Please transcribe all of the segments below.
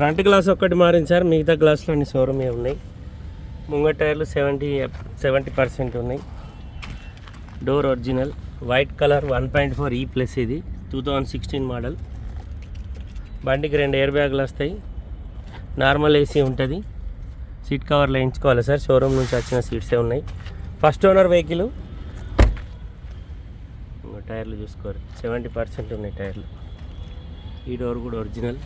Front glass ఒక్కటి మారింది sir మిగతా గ్లాసులు అన్ని షోరూమే ఉన్నాయి. ముంగ టైర్లు సెవెంటీ సెవెంటీ పర్సెంట్ ఉన్నాయి. Door original white colour one point four E plus ఇది టూ థౌజండ్ సిక్స్టీన్ మోడల్. బండికి రెండు ఎయిర్ బ్యాగులు వస్తాయి. నార్మల్ ఏసీ ఉంటుంది. సీట్ కవర్లు వేయించుకోవాలి సార్ షోరూమ్ నుంచి వచ్చిన సీట్సే ఉన్నాయి. First owner vehicle. టైర్లు చూసుకోరు సెవెంటీ పర్సెంట్ ఉన్నాయి టైర్లు. ఈ డోర్ కూడా ఒరిజినల్.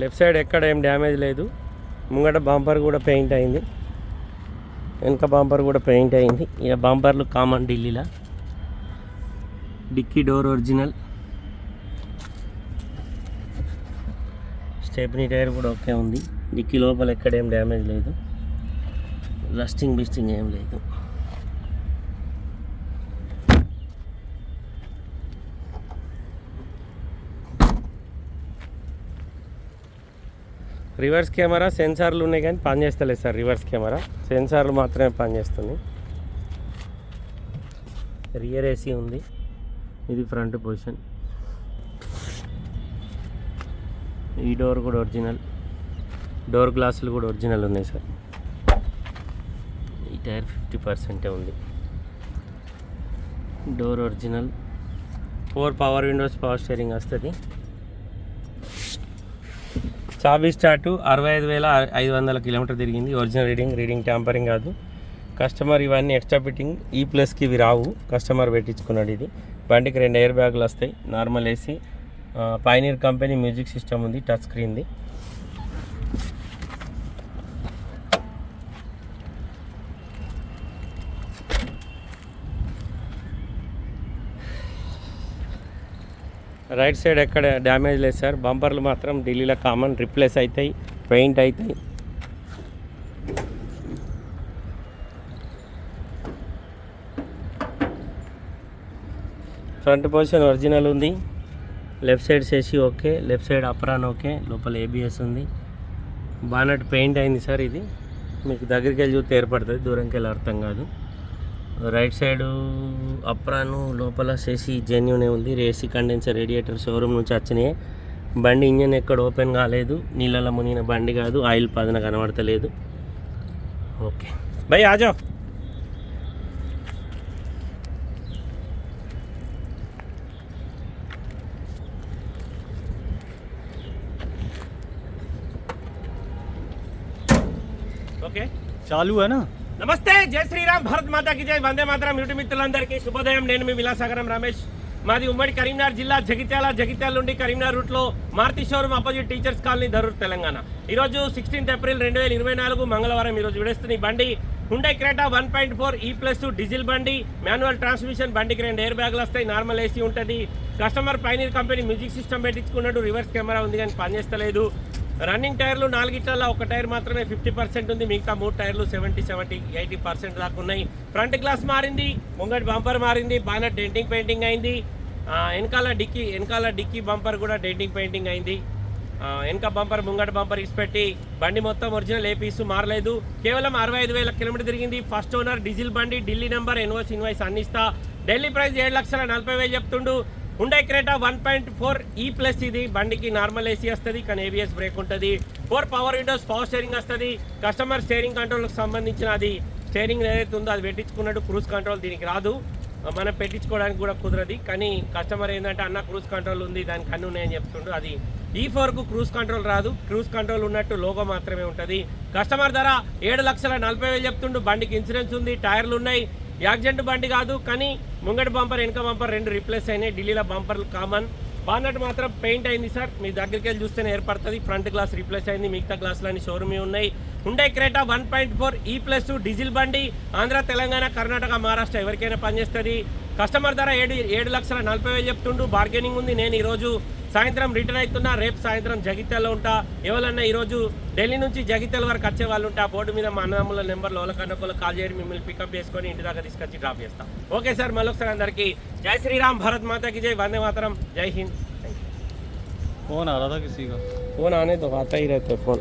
లెఫ్ట్ సైడ్ ఎక్కడ ఏం డ్యామేజ్ లేదు. ముంగట బంపర్ కూడా పెయింట్ అయింది. వెనక బంపర్ కూడా పెయింట్ అయింది. ఇక బంపర్లు కామన్ ఢిల్లీలో dickey door original. Stepney tyre కూడా ఓకే ఉంది. డిక్కీ లోపల ఎక్కడ ఏం డ్యామేజ్ లేదు. రస్టింగ్ బిస్టింగ్ ఏం లేదు. రివర్స్ కెమెరా సెన్సార్లు ఉన్నాయి కానీ పనిచేస్తలేదు సార్ రివర్స్ కెమెరా. సెన్సార్లు మాత్రమే పనిచేస్తుంది రియర్ ఏసీ ఉంది. ఇది ఫ్రంట్ పొజిషన్. ఈ డోర్ కూడా ఒరిజినల్. డోర్ గ్లాసులు కూడా ఒరిజినల్ ఉన్నాయి సార్. ఈ టైర్ ఫిఫ్టీ పర్సెంటే ఉంది. Door original. Four power windows power steering వస్తుంది. చాబీ స్టార్ట్ అరవై ఐదు వేల ఐదు వందల కిలోమీటర్ తిరిగింది. ఒరిజినల్ రీడింగ్ రీడింగ్ ట్యాంపరింగ్ కాదు. కస్టమర్ ఇవన్నీ ఎక్స్ట్రా ఫిట్టింగ్ e ఈ ప్లస్కి ఇవి రావు. కస్టమర్ పెట్టించుకున్నాడు ఇది. బండికి రెండు ఎయిర్ బ్యాగులు వస్తాయి. Normal AC. Pioneer company music system ఉంది టచ్ స్క్రీన్ది రైట్ సైడ్ ఎక్కడ డ్యామేజ్ లేదు సార్. బంపర్లు మాత్రం ఢిల్లీలో కామన్ రిప్లేస్ అవుతాయి పెయింట్ అవుతాయి ఫ్రంట్ పొజిషన్ ఒరిజినల్ ఉంది. లెఫ్ట్ సైడ్ చేసి okay left side apron okay లోపల ఏబిఎస్ ఉంది. బానట్ పెయింట్ అయింది సార్ ఇది. మీకు దగ్గరికి వెళ్ళి చూస్తే ఏర్పడుతుంది దూరంకి వెళ్ళి అర్థం కాదు. రైట్ సైడ్ అప్రాను లోపల సేసి జెన్యునే ఉంది ఏసీ కండెన్సర్ రేడియేటర్ షోరూమ్ నుంచి వచ్చినాయి బండి ఇంజన్ ఎక్కడ ఓపెన్ కాలేదు నీళ్ళలో మునిగిన బండి కాదు ఆయిల్ పదన కనబడతలేదు ఓకే భయ్ ఆజో ఓకే चालू है ना నమస్తే జై శ్రీరామ్ భారత్ మాతాకి జై. వందే మాతరం యూటి మిత్రులందరికీ శుభోదయం. నేను మీ విలాసాగరం రమేష్. మాది ఉమ్మడి కరీంనగర్ జిల్లా జగిత్యాల జగిత్యాల నుండి కరీంనగర్ రూట్లో Maruti showroom opposite teachers colony Dharur Telangana. ఈరోజు సిక్స్టీన్త్ ఏప్రిల్ రెండు వేల ఇరవై నాలుగు మంగళవారం ఈరోజు విడేస్తున్న బండి. Hyundai Creta one point four e E plus diesel బండి. మాన్యువల్ ట్రాన్స్మిషన్ బండికి రెండు ఎయిర్ బ్యాగులు వస్తాయి. నార్మల్ ఏసీ ఉంటుంది. Customer Pioneer company music system పెట్టించుకున్నాడు. Reverse camera ఉంది కానీ పనిచేస్తలేదు. రన్నింగ్ టైర్లు నాలుగిట్లలో ఒక టైర్ మాత్రమే ఫిఫ్టీ పర్సెంట్ ఉంది. మిగతా మూడు టైర్లు సెవెంటీ సెవెంటీ ఎయిటీ పర్సెంట్ దాకా ఉన్నాయి. ఫ్రంట్ గ్లాస్ మారింది ముంగటి బంపర్ మారింది బాగా డెంటింగ్ పెయింటింగ్ అయింది. వెనకాల డిక్కీ వెనకాల డిక్కీ బంపర్ కూడా డెంటింగ్ పెయింటింగ్ అయింది. వెనక బంపర్ ముంగట బంపర్ ఇసిపెట్టి బండి మొత్తం ఒరిజినల్ ఏ పీసు మారలేదు. కేవలం అరవై ఐదు వేల కిలోమీటర్ తిరిగింది. ఫస్ట్ ఓనర్ డీజిల్ బండి ఢిల్లీ నెంబర్ ఎన్ఓస్ ఇన్వాయిస్ అన్నిస్తా ఢిల్లీ ప్రైస్ ఏడు లక్షల నలభై వేలు చెప్తుండు. Hyundai Creta one point four E plus ఇది. బండికి నార్మల్ ఏసీ వస్తుంది కానీ ఏబిఎస్ బ్రేక్ ఉంటుంది. Four power windows power steering వస్తుంది. కస్టమర్ స్టేరింగ్ కంట్రోల్కి సంబంధించిన అది స్టేరింగ్ ఏదైతే ఉందో అది పెట్టించుకున్నట్టు క్రూజ్ కంట్రోల్ దీనికి రాదు. మనం పెట్టించుకోవడానికి కూడా కుదరదు. కానీ కస్టమర్ ఏంటంటే అన్న క్రూజ్ కంట్రోల్ ఉంది దానికి అన్ని ఉన్నాయని చెప్తుండు. అది ఈ ఫోర్కు క్రూజ్ కంట్రోల్ రాదు. క్రూజ్ కంట్రోల్ ఉన్నట్టు లోగో మాత్రమే ఉంటుంది. కస్టమర్ ధర ఏడు లక్షల నలభై వేలు చెప్తుండు. బండికి ఇన్సూరెన్స్ ఉంది టైర్లు ఉన్నాయి. యాక్సిడెంట్ బండి కాదు కానీ ముంగటి బంపర్ వెనక బంపర్ రెండు రిప్లేస్ అయినాయి. ఢిల్లీలో బంపర్లు కామన్. బాన్నట్ మాత్రం పెయింట్ అయింది సార్. మీ దగ్గరికి వెళ్ళి చూస్తేనే ఏర్పడుతుంది. ఫ్రంట్ గ్లాస్ రీప్లేస్ అయింది. మిగతా గ్లాసులన్నీ షోరూమే ఉన్నాయి. ఉండే Creta one point four e E plus diesel బండి. ఆంధ్ర తెలంగాణ కర్ణాటక మహారాష్ట్ర ఎవరికైనా పనిచేస్తుంది. కస్టమర్ ధర ఏడు ఏడు లక్షల నలభై వేలు చెప్తుండు. బార్గెనింగ్ ఉంది. నేను ఈరోజు సాయంత్రం రిటర్న్ అవుతున్నా రేపు సాయంత్రం జగిత్యాలలో ఉంటా ఎవరన్నా ఈరోజు ఢిల్లీ నుంచి జగిత్యాల వరకు వచ్చే వాళ్ళు ఉంటే ఆ బోర్డు మీద మా అన్నదమ్ముల నెంబర్లో వాళ్ళకన్నొకళ్ళు కాల్ చేయడం మిమ్మల్ని పికప్ చేసుకొని ఇంటి దాకా తీసుకొచ్చి డ్రాప్ చేస్తాం ఓకే సార్ మళ్ళొకసారి అందరికీ జై శ్రీరామ్ భారత్ మాతాకి జై వందే మాతరం జై హింద్ फोन आ रहा था किसी का फोन आने दो आता ही रहते फोन